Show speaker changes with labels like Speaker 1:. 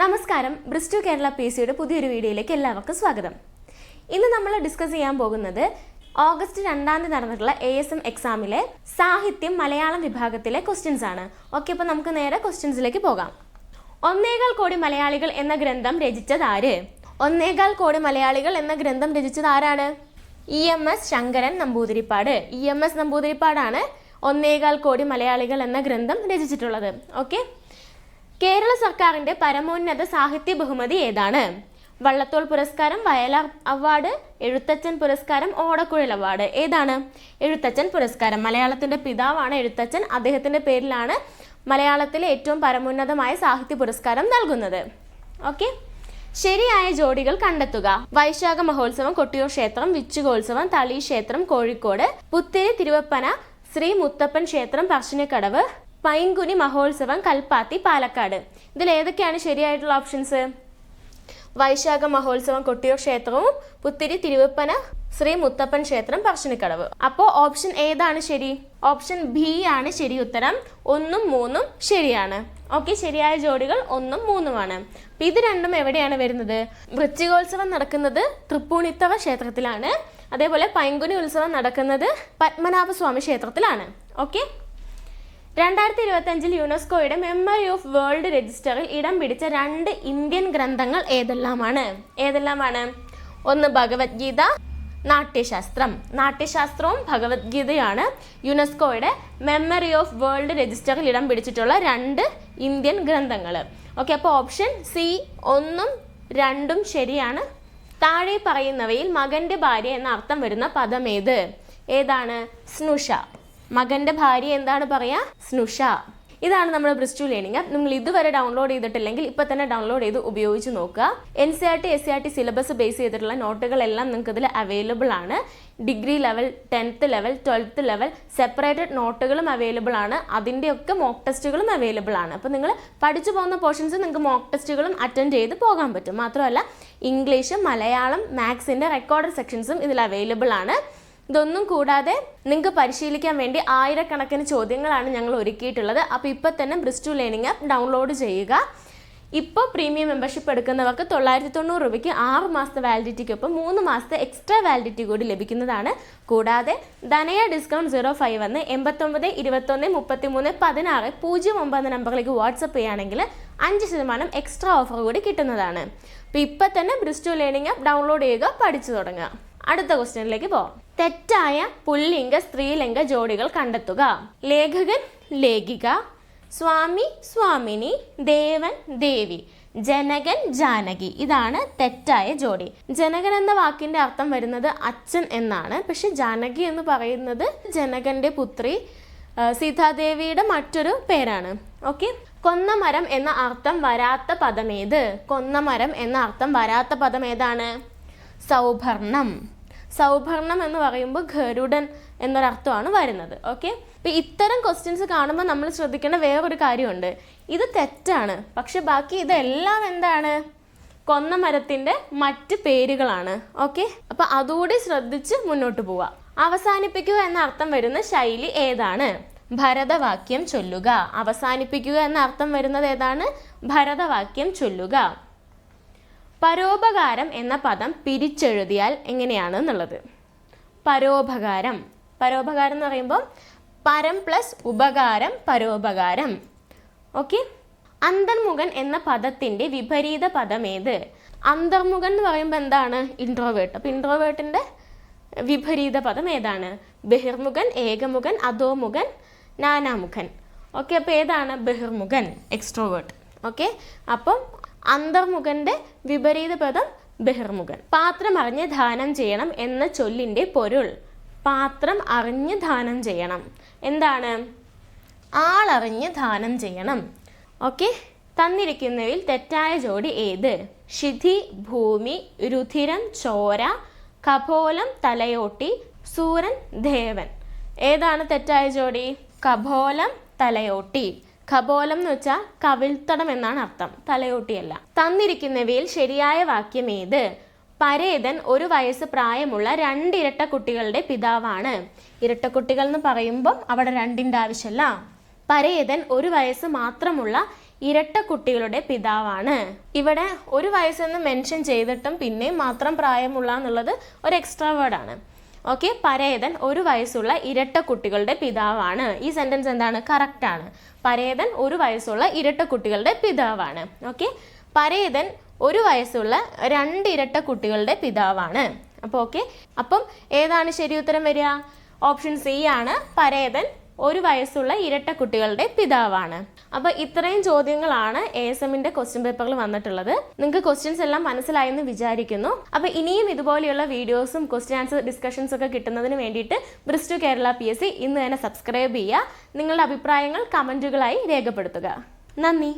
Speaker 1: നമസ്കാരം ബ്രിസ്റ്റു കേരള പി സിയുടെ പുതിയൊരു വീഡിയോയിലേക്ക് എല്ലാവർക്കും സ്വാഗതം ഇന്ന് നമ്മൾ ഡിസ്കസ് ചെയ്യാൻ പോകുന്നത് ഓഗസ്റ്റ് രണ്ടാം തീയതി നടന്നിട്ടുള്ള എ എസ് എം എക്സാമിലെ സാഹിത്യം മലയാളം വിഭാഗത്തിലെ ക്വസ്റ്റ്യൻസ് ആണ് ഓക്കെ അപ്പോൾ നമുക്ക് നേരെ ക്വസ്റ്റ്യൻസിലേക്ക് പോകാം ഒന്നേകാൽ കോടി മലയാളികൾ എന്ന ഗ്രന്ഥം രചിച്ചത് ആര് ഒന്നേകാൽ കോടി മലയാളികൾ എന്ന ഗ്രന്ഥം രചിച്ചത് ആരാണ് E M S Sankaran Namboodiripad E M S നമ്പൂതിരിപ്പാടാണ് ഒന്നേകാൽ കോടി മലയാളികൾ എന്ന ഗ്രന്ഥം രചിച്ചിട്ടുള്ളത് ഓക്കെ കേരള സർക്കാരിന്റെ പരമോന്നത സാഹിത്യ ബഹുമതി ഏതാണ് വള്ളത്തോൾ പുരസ്കാരം വയലാർ അവാർഡ് എഴുത്തച്ഛൻ പുരസ്കാരം ഓടക്കുഴൽ അവാർഡ് ഏതാണ് എഴുത്തച്ഛൻ പുരസ്കാരം മലയാളത്തിന്റെ പിതാവാണ് എഴുത്തച്ഛൻ അദ്ദേഹത്തിന്റെ പേരിലാണ് മലയാളത്തിലെ ഏറ്റവും പരമോന്നതമായ സാഹിത്യ പുരസ്കാരം നൽകുന്നത് ഓക്കെ ശരിയായ ജോഡികൾ കണ്ടെത്തുക വൈശാഖ മഹോത്സവം കൊട്ടിയൂർ ക്ഷേത്രം വിച്ചുകോത്സവം തളി ക്ഷേത്രം കോഴിക്കോട് പുത്തിരി തിരുവപ്പന ശ്രീ മുത്തപ്പൻ ക്ഷേത്രം പറശ്ശിനിക്കടവ് പൈങ്കുനി മഹോത്സവം കൽപ്പാത്തി പാലക്കാട് ഇതിൽ ഏതൊക്കെയാണ് ശരിയായിട്ടുള്ള ഓപ്ഷൻസ് വൈശാഖ മഹോത്സവം കൊട്ടിയൂർ ക്ഷേത്രവും പുത്തിരി തിരുവപ്പന ശ്രീ മുത്തപ്പൻ ക്ഷേത്രം പറശ്ശിനിക്കടവ് അപ്പോൾ ഓപ്ഷൻ ഏതാണ് ശരി ഓപ്ഷൻ ബി ആണ് ശരി ഉത്തരം ഒന്നും മൂന്നും ശരിയാണ് ഓക്കെ ശരിയായ ജോഡികൾ ഒന്നും മൂന്നുമാണ് അപ്പം ഇത് രണ്ടും എവിടെയാണ് വരുന്നത് വൃച്ചികോത്സവം നടക്കുന്നത് തൃപ്പൂണിത്തവ ക്ഷേത്രത്തിലാണ് അതേപോലെ പൈങ്കുനി ഉത്സവം നടക്കുന്നത് പത്മനാഭസ്വാമി ക്ഷേത്രത്തിലാണ് ഓക്കെ രണ്ടായിരത്തി അഞ്ചിൽ യുനെസ്കോയുടെ മെമ്മറി ഓഫ് വേൾഡ് രജിസ്റ്ററിൽ ഇടം പിടിച്ച രണ്ട് ഇന്ത്യൻ ഗ്രന്ഥങ്ങൾ ഏതെല്ലാമാണ് ഏതെല്ലാമാണ് ഒന്ന് ഭഗവത്ഗീത നാട്യശാസ്ത്രം നാട്യശാസ്ത്രവും ഭഗവത്ഗീതയാണ് യുനെസ്കോയുടെ മെമ്മറി ഓഫ് വേൾഡ് രജിസ്റ്ററിൽ ഇടം പിടിച്ചിട്ടുള്ള രണ്ട് ഇന്ത്യൻ ഗ്രന്ഥങ്ങൾ ഓക്കെ അപ്പോൾ ഓപ്ഷൻ സി ഒന്നും രണ്ടും ശരിയാണ് താഴെ പറയുന്നവയിൽ മകൻ്റെ ഭാര്യ എന്ന അർത്ഥം വരുന്ന പദം ഏത് ഏതാണ് സ്നുഷ മകന്റെ ഭാര്യ എന്താണ് പറയാ സ്നുഷ ഇതാണ് നമ്മുടെ ബ്രിസ്റ്റു ലേണിംഗ് ആപ്പ് നിങ്ങൾ ഇതുവരെ ഡൗൺലോഡ് ചെയ്തിട്ടില്ലെങ്കിൽ ഇപ്പൊ തന്നെ ഡൗൺലോഡ് ചെയ്ത് ഉപയോഗിച്ച് നോക്കുക N C R T S C R T syllabus base ചെയ്തിട്ടുള്ള നോട്ടുകളെല്ലാം നിങ്ങൾക്ക് ഇതിൽ അവൈലബിൾ ആണ് degree level tenth level twelfth level separated നോട്ടുകളും അവൈലബിൾ ആണ് അതിൻ്റെയൊക്കെ മോക്ക് ടെസ്റ്റുകളും അവൈലബിൾ ആണ് അപ്പോൾ നിങ്ങൾ പഠിച്ചു പോകുന്ന പോർഷൻസ് നിങ്ങൾക്ക് മോക്ക് ടെസ്റ്റുകളും അറ്റൻഡ് ചെയ്ത് പോകാൻ പറ്റും മാത്രമല്ല ഇംഗ്ലീഷ് മലയാളം മാത്സിൻ്റെ റെക്കോർഡ് സെക്ഷൻസും ഇതിൽ അവൈലബിൾ ആണ് ഇതൊന്നും കൂടാതെ നിങ്ങൾക്ക് പരിശീലിക്കാൻ വേണ്ടി ആയിരക്കണക്കിന് ചോദ്യങ്ങളാണ് ഞങ്ങൾ ഒരുക്കിയിട്ടുള്ളത് അപ്പോൾ ഇപ്പോൾ തന്നെ ബ്രിസ്റ്റു ലേണിംഗ് ആപ്പ് ഡൗൺലോഡ് ചെയ്യുക ഇപ്പോൾ പ്രീമിയം മെമ്പർഷിപ്പ് എടുക്കുന്നവർക്ക് തൊള്ളായിരത്തി തൊണ്ണൂറ് രൂപയ്ക്ക് ആറ് മാസത്തെ വാലിഡിറ്റിക്കൊപ്പം മൂന്ന് മാസത്തെ എക്സ്ട്രാ വാലിഡിറ്റി കൂടി ലഭിക്കുന്നതാണ് കൂടാതെ ധനയ ഡിസ്കൗണ്ട് സീറോ ഫൈവ് എന്ന് എൺപത്തൊമ്പത് ഇരുപത്തൊന്ന് മുപ്പത്തി മൂന്ന് പതിനാറ് പൂജ്യം ഒമ്പത് നമ്പറിലേക്ക് വാട്സപ്പ് ചെയ്യുകയാണെങ്കിൽ അഞ്ച് ശതമാനം എക്സ്ട്രാ ഓഫർ കൂടി കിട്ടുന്നതാണ് അപ്പോൾ ഇപ്പം തന്നെ ബ്രിസ്റ്റു ലേണിംഗ് ആപ്പ് ഡൗൺലോഡ് ചെയ്യുക പഠിച്ചു തുടങ്ങുക അടുത്ത ക്വസ്റ്റ്യനിലേക്ക് പോവാം തെറ്റായ പുല്ലിംഗ സ്ത്രീലിംഗ ജോഡികൾ കണ്ടെത്തുക ലേഖകൻ ലേഖിക സ്വാമി സ്വാമിനി ദേവൻ ദേവി ജനകൻ ജാനകി ഇതാണ് തെറ്റായ ജോഡി ജനകൻ എന്ന വാക്കിന്റെ അർത്ഥം വരുന്നത് അച്ഛൻ എന്നാണ് പക്ഷെ ജാനകി എന്ന് പറയുന്നത് ജനകന്റെ പുത്രി സീതാദേവിയുടെ മറ്റൊരു പേരാണ് ഓക്കെ കൊന്നമരം എന്ന അർത്ഥം വരാത്ത പദമേത് കൊന്നമരം എന്ന അർത്ഥം വരാത്ത പദം ഏതാണ് സൗഭർണം സൗഭരണം എന്ന് പറയുമ്പോൾ ഖരുടൻ എന്നൊരർത്ഥമാണ് വരുന്നത് ഓക്കെ അപ്പം ഇത്തരം ക്വസ്റ്റ്യൻസ് കാണുമ്പോൾ നമ്മൾ ശ്രദ്ധിക്കേണ്ട വേറൊരു കാര്യമുണ്ട് ഇത് തെറ്റാണ് പക്ഷെ ബാക്കി ഇതെല്ലാം എന്താണ് കൊന്ന മറ്റ് പേരുകളാണ് ഓക്കെ അപ്പം അതുകൂടി ശ്രദ്ധിച്ച് മുന്നോട്ട് പോവുക അവസാനിപ്പിക്കുക എന്ന അർത്ഥം വരുന്ന ശൈലി ഏതാണ് ഭരതവാക്യം ചൊല്ലുക അവസാനിപ്പിക്കുക എന്ന അർത്ഥം വരുന്നത് ഏതാണ് ഭരതവാക്യം ചൊല്ലുക പരോപകാരം എന്ന പദം പിരിച്ചെഴുതിയാൽ എങ്ങനെയാണ് എന്നുള്ളത് പരോപകാരം പരോപകാരം എന്ന് പറയുമ്പോൾ പരം പ്ലസ് ഉപകാരം പരോപകാരം ഓക്കെ അന്തർമുഖൻ എന്ന പദത്തിൻ്റെ വിപരീത പദം ഏത് അന്തർമുഖൻ എന്ന് പറയുമ്പോൾ എന്താണ് ഇൻട്രോവേർട്ട് അപ്പോൾ ഇൻട്രോവേർട്ടിൻ്റെ വിപരീത പദം ഏതാണ് ബഹിർമുഖൻ ഏകമുഖൻ അധോമുഖൻ നാനാമുഖൻ ഓക്കെ അപ്പോൾ ഏതാണ് ബഹിർമുഖൻ എക്സ്ട്രോവേർട്ട് ഓക്കെ അപ്പം അന്തർമുഖൻ്റെ വിപരീത പദം ബഹിർമുഖൻ പാത്രം അറിഞ്ഞ് ദാനം ചെയ്യണം എന്ന ചൊല്ലിൻ്റെ പൊരുൾ പാത്രം അറിഞ്ഞ് ദാനം ചെയ്യണം എന്താണ് ആളറിഞ്ഞ് ദാനം ചെയ്യണം ഓക്കെ തന്നിരിക്കുന്നവയിൽ തെറ്റായ ജോഡി ഏത് ക്ഷിതി ഭൂമി രുധിരം ചോര കപോലം തലയോട്ടി സൂരൻ ദേവൻ ഏതാണ് തെറ്റായ ജോഡി കപോലം തലയോട്ടി ഖബോലം എന്ന് വെച്ചാൽ കവിൽത്തടം എന്നാണ് അർത്ഥം തലയോട്ടിയല്ല തന്നിരിക്കുന്നവയിൽ ശരിയായ വാക്യം ഏത് പരേതൻ ഒരു വയസ്സ് പ്രായമുള്ള രണ്ട് ഇരട്ട കുട്ടികളുടെ പിതാവാണ് കുട്ടികൾ എന്ന് പറയുമ്പോൾ അവിടെ രണ്ടിൻ്റെ ആവശ്യമല്ല പരേതൻ ഒരു വയസ്സ് മാത്രമുള്ള ഇരട്ട കുട്ടികളുടെ പിതാവാണ് ഇവിടെ ഒരു വയസ്സെന്ന് മെൻഷൻ ചെയ്തിട്ടും പിന്നെയും മാത്രം പ്രായമുള്ള എന്നുള്ളത് ഒരു എക്സ്ട്രാ വേർഡാണ് ഓക്കെ പരേതൻ ഒരു വയസ്സുള്ള ഇരട്ട കുട്ടികളുടെ പിതാവാണ് ഈ സെൻറ്റൻസ് എന്താണ് ആണ് പരേതൻ ഒരു വയസ്സുള്ള ഇരട്ട കുട്ടികളുടെ പിതാവാണ് ഓക്കെ പരേതൻ ഒരു വയസ്സുള്ള രണ്ട് ഇരട്ട കുട്ടികളുടെ പിതാവാണ് അപ്പോൾ ഓക്കെ അപ്പം ഏതാണ് ശരി ഉത്തരം വരിക ഓപ്ഷൻ സി ആണ് പരേതൻ ഒരു വയസ്സുള്ള ഇരട്ട കുട്ടികളുടെ പിതാവാണ് അപ്പോൾ ഇത്രയും ചോദ്യങ്ങളാണ് എ എസ് എമ്മിന്റെ ക്വസ്റ്റ്യൻ പേപ്പറിൽ വന്നിട്ടുള്ളത് നിങ്ങൾക്ക് ക്വസ്റ്റ്യൻസ് എല്ലാം മനസ്സിലായെന്ന് വിചാരിക്കുന്നു അപ്പോൾ ഇനിയും ഇതുപോലെയുള്ള വീഡിയോസും ക്വസ്റ്റ്യൻ ആൻസർ ഡിസ്കഷൻസ് ഒക്കെ കിട്ടുന്നതിന് വേണ്ടിയിട്ട് ബ്രിസ്റ്റു കേരള പി എസ് സി ഇന്ന് തന്നെ സബ്സ്ക്രൈബ് ചെയ്യുക നിങ്ങളുടെ അഭിപ്രായങ്ങൾ കമൻറ്റുകളായി രേഖപ്പെടുത്തുക നന്ദി